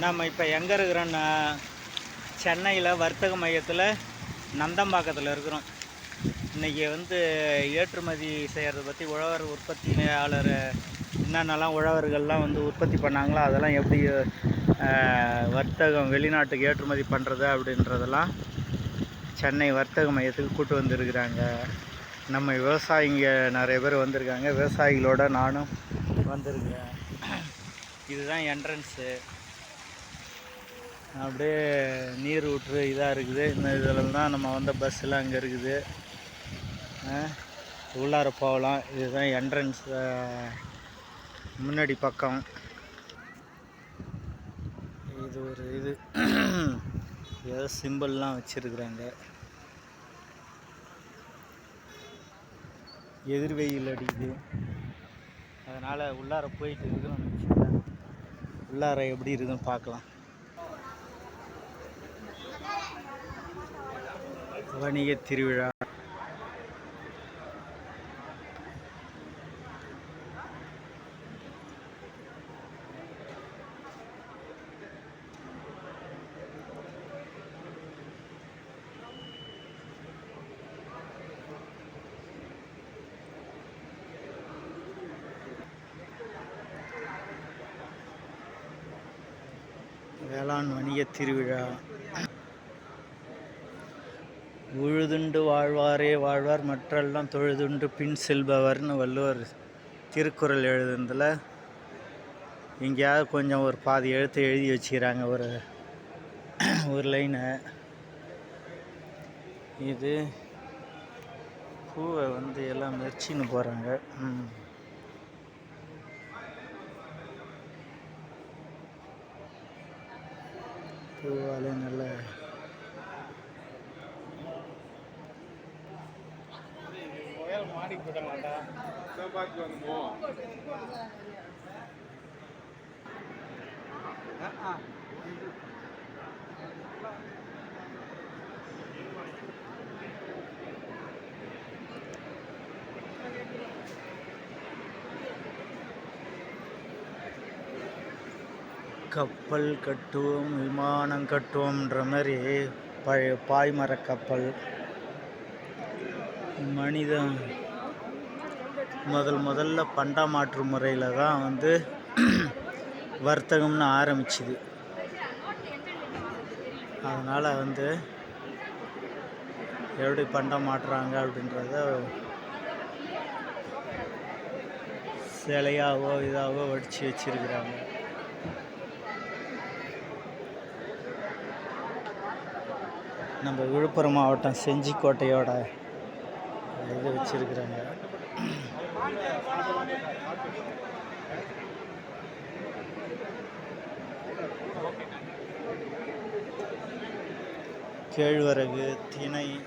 நம்ம இப்போ எங்கே இருக்கிறோன்னா சென்னையில் வர்த்தக மையத்தில் நந்தம்பாக்கத்தில் இருக்கிறோம். இன்றைக்கி வந்து ஏற்றுமதி செய்கிறத பற்றி உழவர் உற்பத்தியாளர் என்னென்னலாம் உழவர்கள்லாம் வந்து உற்பத்தி பண்ணாங்களோ அதெல்லாம் எப்படி வர்த்தகம் வெளிநாட்டுக்கு ஏற்றுமதி பண்ணுறது அப்படின்றதெல்லாம் சென்னை வர்த்தக மையத்துக்கு கூட்டு வந்திருக்கிறாங்க. நம்ம விவசாயிங்க நிறைய பேர் வந்திருக்காங்க. விவசாயிகளோட நானும் வந்திருக்கிறேன். இதுதான் என்ட்ரன்ஸு அப்படியே நீர் ஊற்று இதாக இருக்குது. இந்த இதில் தான் நம்ம வந்த பஸ்ஸெலாம் அங்கே இருக்குது. உள்ளார போகலாம். இதுதான் என்ட்ரன்ஸ் முன்னாடி பக்கம். இது ஒரு இது. ஏதோ சிம்பிள்லாம் வச்சுருக்குறாங்க. எதிர்வெயில் அடிக்குது. அதனால் உள்ளார போயிட்டு இருக்கிறோம் உள்ளார எப்படி இருக்குதுன்னு பார்க்கலாம். வணிக திருவிழா. வேளாண் வணிக திருவிழா. உழுதுண்டு வாழ்வாரே வாழ்வார் மற்றெல்லாம் தொழுதுண்டு பின் செல்பவர்னு வள்ளுவர் திருக்குறள் எழுதுனதில் எங்கேயாவது கொஞ்சம் ஒரு பாதி எழுத்து எழுதி வச்சுக்கிறாங்க ஒரு ஒரு லைனை. இது பூவை வந்து எல்லாம் மெர்ச்சின்னு போகிறாங்க பூவாலே நல்ல கப்பல் கட்டுவோம் விமானம் கட்டுவோம்ன்ற மாதிரி பழைய பாய்மர கப்பல். மனிதன் முதல் முதல்ல பண்டமாற்று முறையில் தான் வந்து வர்த்தகம்னு ஆரம்பிச்சுது. அதனால் வந்து எப்படி பண்டம் மாட்டுறாங்க அப்படின்றத சிலையாவோ இதாகவோ வடித்து வச்சிருக்கிறாங்க. நம்ம விழுப்புரம் மாவட்டம் செஞ்சிக்கோட்டையோட இது வச்சிருக்கிறாங்க. கேழ்வரகு திணை.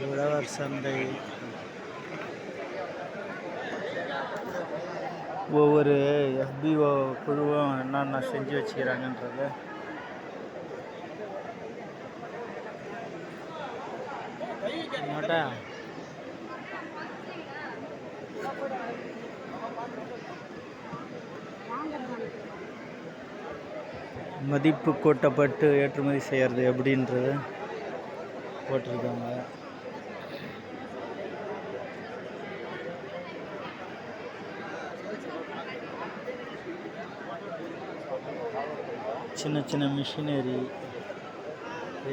உழவர் சந்தை. ஒவ்வொரு எஃபிஓ குழுவும் என்னென்ன செஞ்சு வச்சுக்கிறாங்கன்றத. மதிப்பு கூட்டப்பட்டு ஏற்றுமதி செய்கிறது எப்படின்றது போட்டிருக்காங்க. சின்ன சின்ன மிஷினரி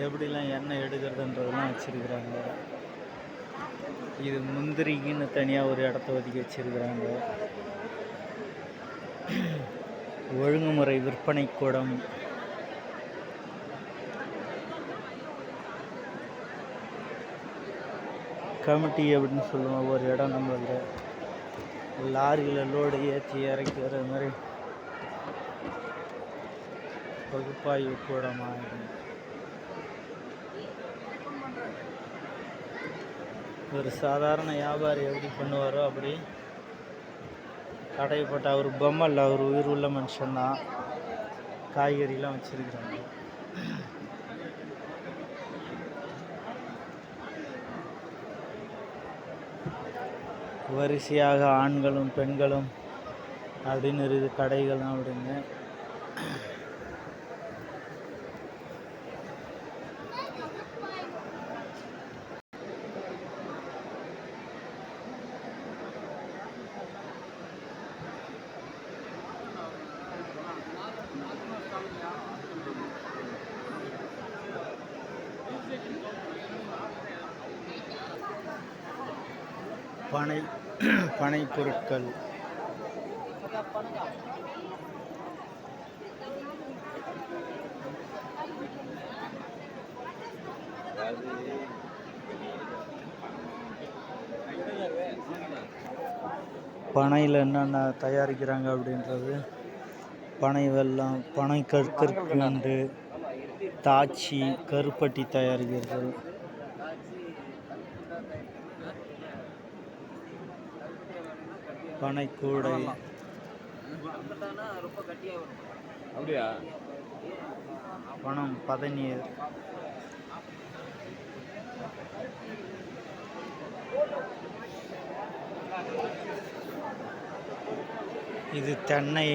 எப்படிலாம் எண்ணெய் எடுக்கிறதுன்றதெல்லாம் வச்சுருக்குறாங்க. இது முந்திரிக்குன்னு தனியாக ஒரு இடத்த ஒதுக்கி வச்சுருக்குறாங்க. ஒழுங்குமுறை விற்பனை கூடம். கமிட்டி அப்படின்னு சொல்லுவோம் ஒரு இடம் நம்மளுக்கு லாரியில் லோடு ஏற்றி இறக்கி வர மாதிரி பகுப்பாய்வு கூடமாக ஒரு சாதாரண வியாபாரி எப்படி பண்ணுவாரோ அப்படி கடைப்பட்ட அவர் பொம்மை இல்லை அவர் உயிர் உள்ள மனுஷன்தான் காய்கறிலாம் வச்சிருக்கிறாங்க. வரிசையாக ஆண்களும் பெண்களும் அப்படின்னு இருக்குது கடைகளும் அப்படின்னு பனை பனை பொருட்கள். பனையில் என்னென்ன தயாரிக்கிறாங்க அப்படின்றது? பனை வெள்ளம் பனை கற்கற்கண்டு தாச்சி கருப்பட்டி தயாரிக்கிறது. பனைக்கூடை. அப்படியா? பணம் பதநீர் இது தென்னை.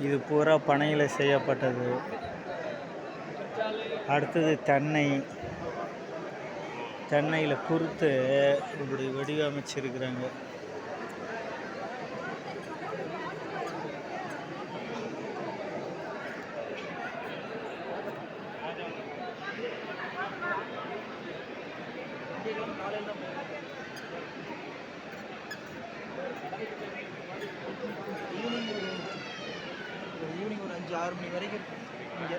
இது பூரா பனையில் செய்யப்பட்டது. அடுத்தது தென்னை. தென்னையில் குறுத்து இப்படி வடிவமைச்சிருக்கிறாங்க. ஈவினிங் ஒரு அஞ்சு ஆறு மணி வரைக்கும் இங்கே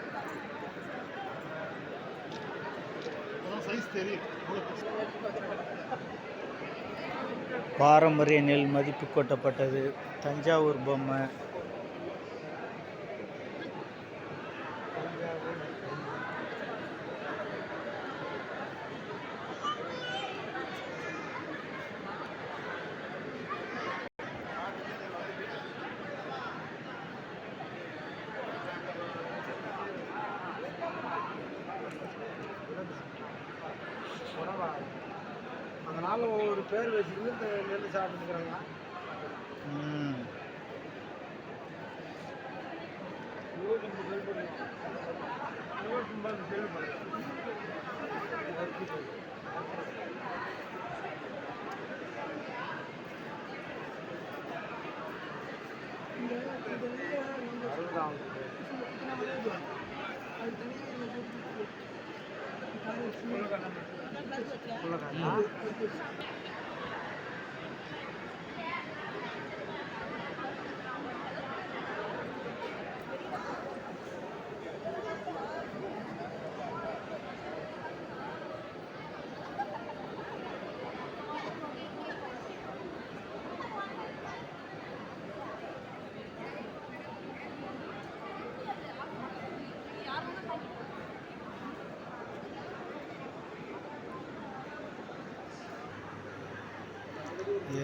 பாரம்பரிய நெல் மதிப்பு கொட்டப்பட்டது. தஞ்சாவூர் பொம்மை. அந்த நாளில் ஒவ்வொரு பேர் வச்சுருந்து இந்த நெல் சாப்பிட்டுக்கிறாங்க. இருபத்தொம்பது போடுங்க இருபத்தொம்பது பேர் போடுங்க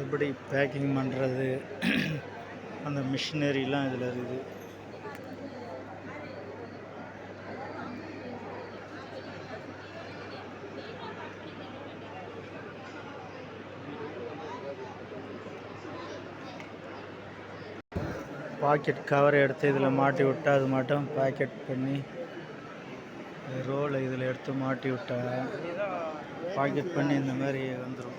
எப்படி பேக்கிங் பண்ணுறது அந்த மிஷினரிலாம் இதில் இருக்குது. பாக்கெட் கவரை எடுத்து இதில் மாட்டி விட்டா அது மட்டும் பாக்கெட் பண்ணி ரோலை இதில் எடுத்து மாட்டி விட்டாங்க பாக்கெட் பண்ணி இந்த மாதிரி வந்துடும்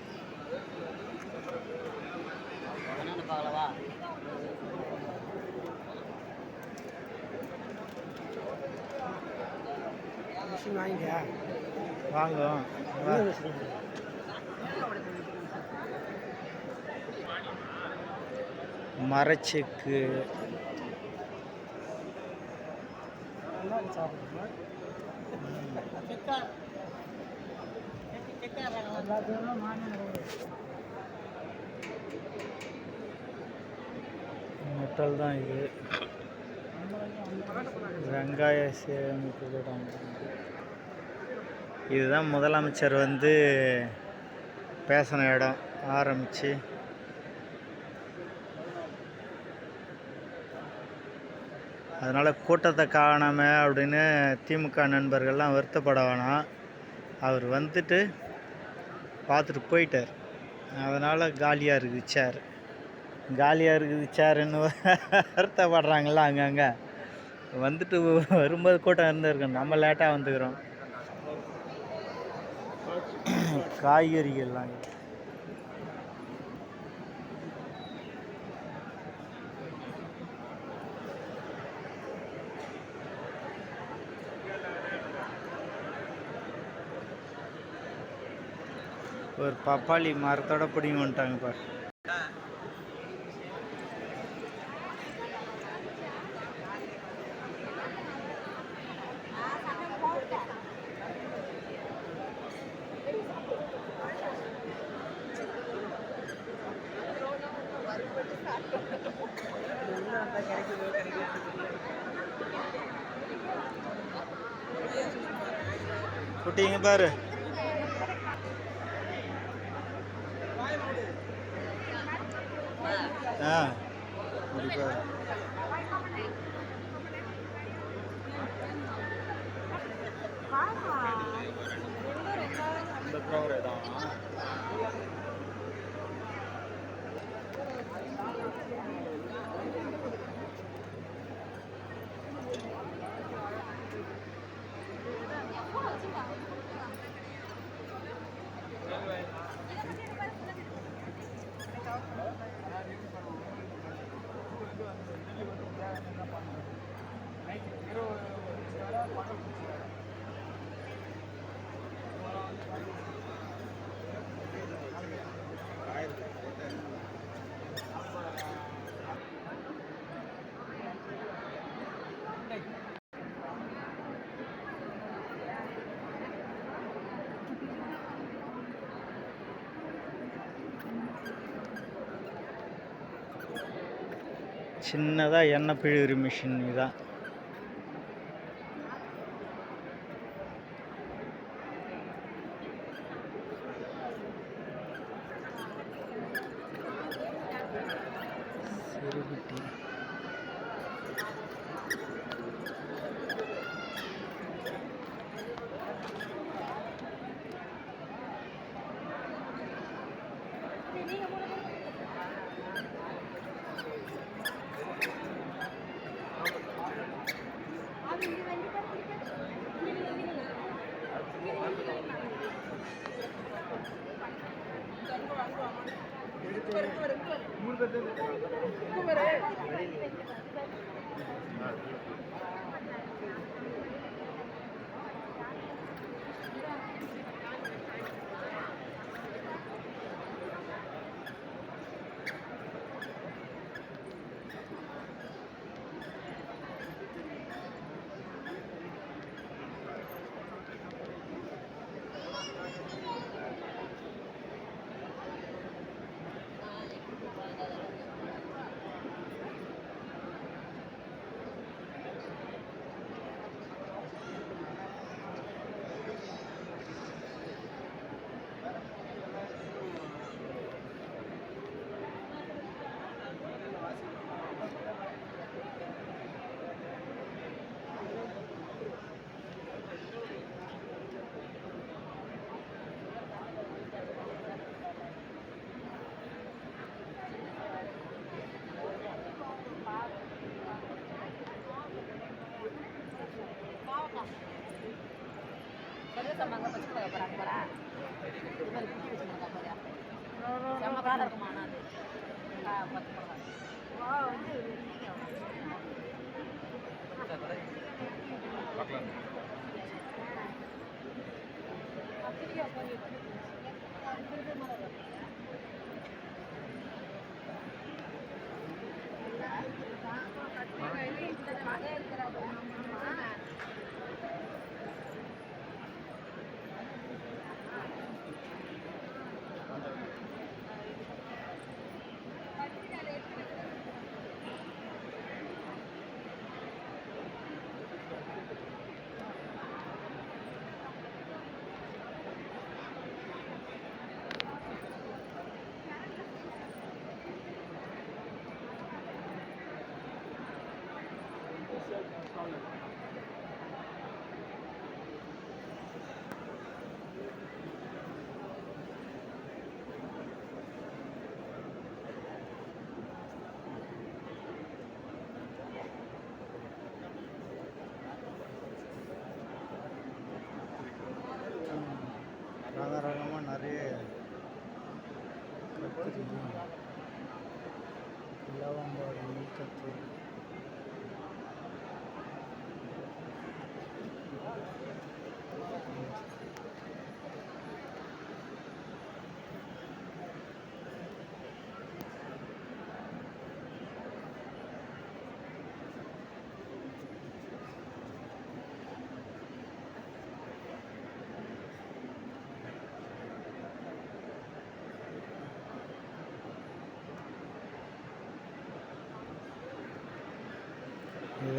மிஷின் வாங்க மிஷின் மரச்செக்கு. மெட்டல் தான் இது. வெங்காய சேமிப்பு இதுதான் முதலமைச்சர் வந்து பேசின இடம். ஆரம்பித்து அதனால் கூட்டத்தை காணாமல் அப்படின்னு திமுக நண்பர்கள்லாம் வருத்தப்பட வேணாம். அவர் வந்துட்டு பார்த்துட்டு போயிட்டார். அதனால் காலியாக இருக்குது சேர் காலியாக இருக்குது சேருன்னு வருத்தப்படுறாங்களா அங்கங்கே. வந்துட்டு வரும்போது கூட்டம் இருந்திருக்கோம். நம்ம லேட்டாக வந்துக்கிறோம். காய்கறிகள்லாம் ஒரு பப்பாளி மரத்தோட பிடிங்க வந்துட்டாங்க பாரு. குட்டிங்க பாரு ஆ சின்னதாக எண்ணெய் பிழிகிற மிஷின் இதான். மூணு பேர் sama anggota itu kayak berat-berat itu kan itu cuma gak ya. Ke mana nih buat berat wow Thank.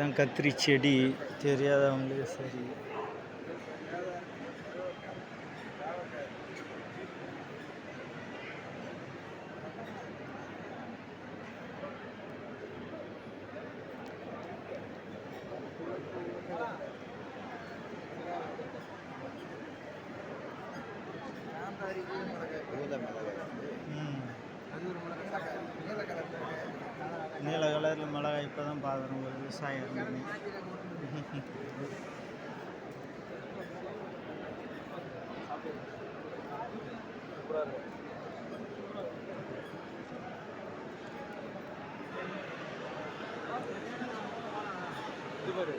இதுதான் கத்திரி செடி. தெரியாதவங்களே சரி. ம் அது ஒரு மிளகாய் நீல கலர் நீல கலரில் மிளகாய் இப்போ தான் பார்க்குறோம் ஒரு விவசாயம் இது பாரு.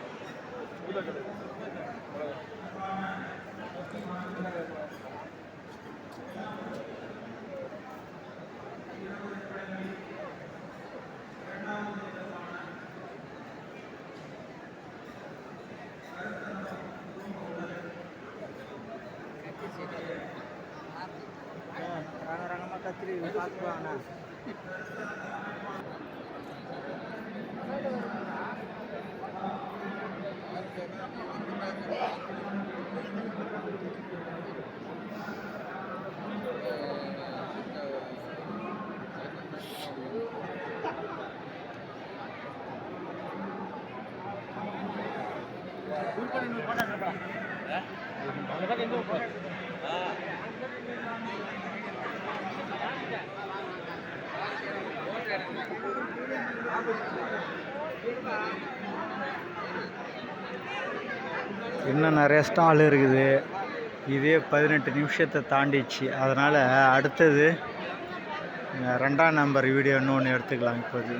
Kita kan itu. Ah. இன்னும் நிறைய ஸ்டால் இருக்குது. இதே பதினெட்டு நிமிஷத்தை தாண்டிச்சு அதனால் அடுத்தது ரெண்டாம் நம்பர் வீடியோ இன்னொன்று எடுத்துக்கலாம் இப்போது.